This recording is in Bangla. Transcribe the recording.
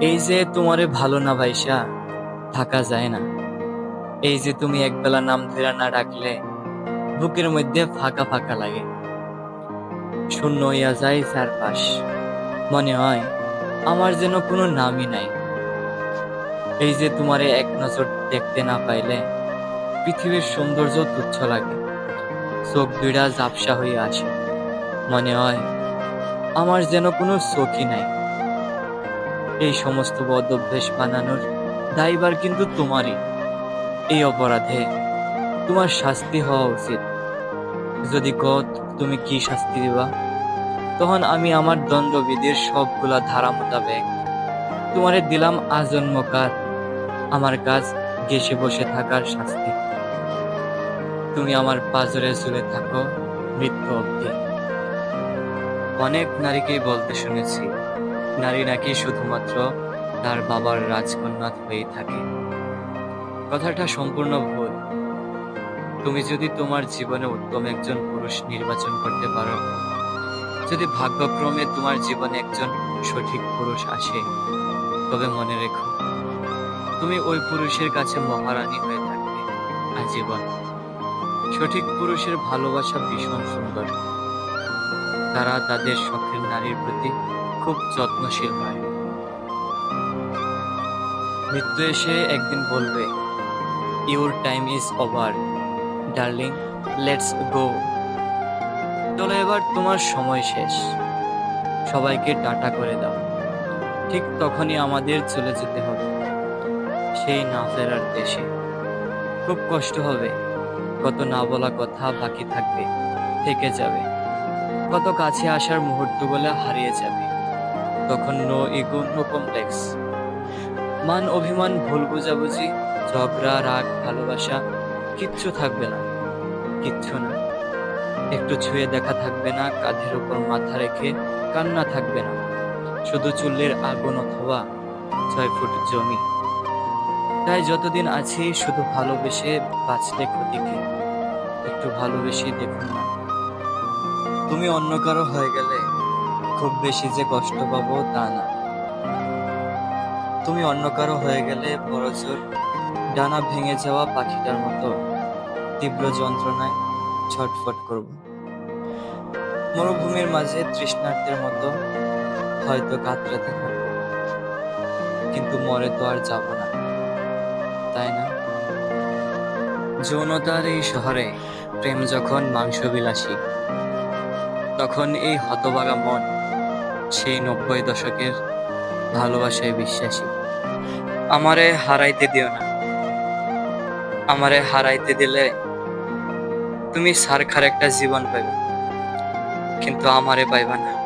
এই যে তোমারে ভালো না ভাইসা, থাকা যায় না। এই যে তুমি একবেলা নাম ধরে না ডাকলে, বুকের মধ্যে ফাঁকা ফাঁকা লাগে। শূন্য হইয়া যায় চারপাশ। মনে হয় আমার যেন কোনো নামই নাই। এই যে তোমারে এক নজর দেখতে না পাইলে, পৃথিবীর সৌন্দর্য তুচ্ছ লাগে। চোখ দুইটা ঝাপসা হয়ে আসে। মনে হয় আমার যেন কোনো চোখই নাই। এই সমস্ত বদ অভ্যেস বানানোর দায়বার কিন্তু তোমারই। এই অপরাধে তোমার শাস্তি হওয়া উচিত। যদি কত তুমি কি শাস্তি দিবা? তখন আমি আমার দণ্ডবিধির সবগুলা ধারা মোতাবেক তোমারে দিলাম আজন্মকার আমার কাজ গেসে বসে থাকার শাস্তি। তুমি আমার পাজরে ঝুলে থাকো মৃত্যু অবধি। অনেক নারীকেই বলতে শুনেছি নারী নাকি শুধুমাত্র তার বাবার রাজকন্যা হয়ে থাকে? কথাটা সম্পূর্ণ ভুল। তুমি যদি তোমার জীবনে উত্তম একজন পুরুষ নির্বাচন করতে পারো, যদি ভাগ্যক্রমে তোমার জীবনে একজন সঠিক পুরুষ আসে, তবে মনে রেখো, তুমি ওই পুরুষের কাছে মহারানী হয়ে থাকবে। আজীবন। সঠিক পুরুষের ভালোবাসা ভীষণ সুন্দর। তারা তাদের শখের নারীর প্রতি খুব যত্নশীল হয়। মৃত্যু এসে একদিন বলবে your time is over darling let's go চলো এবার তোমার সময় শেষ। সবাইকে টাটা করে দাও। ঠিক তখনই আমাদের চলে যেতে হবে, সেই না ফেরার দেশে। খুব কষ্ট হবে, কত না বলা কথা বাকি থাকবে, থেকে যাবে। কত কাছে আসার মুহূর্তগুলো হারিয়ে যাবে। তখন নো ইগো, নো কমপ্লেক্স। মান অভিমান, ভুল বোঝাবুঝি, ঝগড়া, রাগ, ভালোবাসা, কিচ্ছু থাকবে না। কিচ্ছু না। একটু ছুঁয়ে দেখা থাকবে না, কাঁধের উপর মাথা রেখে কান্না থাকবে না। শুধু চুল্লির আগুন অথবা ছয় ফুট জমি। তাই যতদিন আছি, শুধু ভালোবেসে বাঁচলে ক্ষতিকে একটু ভালোবেসে দেখুন না। তুমি অন্য কারও হয়ে গেলে খুব বেশি যে কষ্ট পাবো তা না। তুমি অন্য কারও হয়ে গেলে বড় জোর ডানা ভেঙে যাওয়া পাখিটার মতো তীব্র যন্ত্রণায় ছটফট করব। মরুভূমির মাঝে তৃষ্ণার্থের মতো হয়তো কাতরাতে থাকব। কিন্তু মরে তো আর যাব না, তাই না? যৌনতার এই শহরে প্রেম যখন মাংস বিলাসী তখন এই হতভাগা মন সেই নব্বই দশকের ভালোবাসায় বিশ্বাসী। আমারে হারাইতে দিও না। আমারে হারাইতে দিলে তুমি সারখার একটা জীবন পাইবে। কিন্তু আমারে পাইবা না।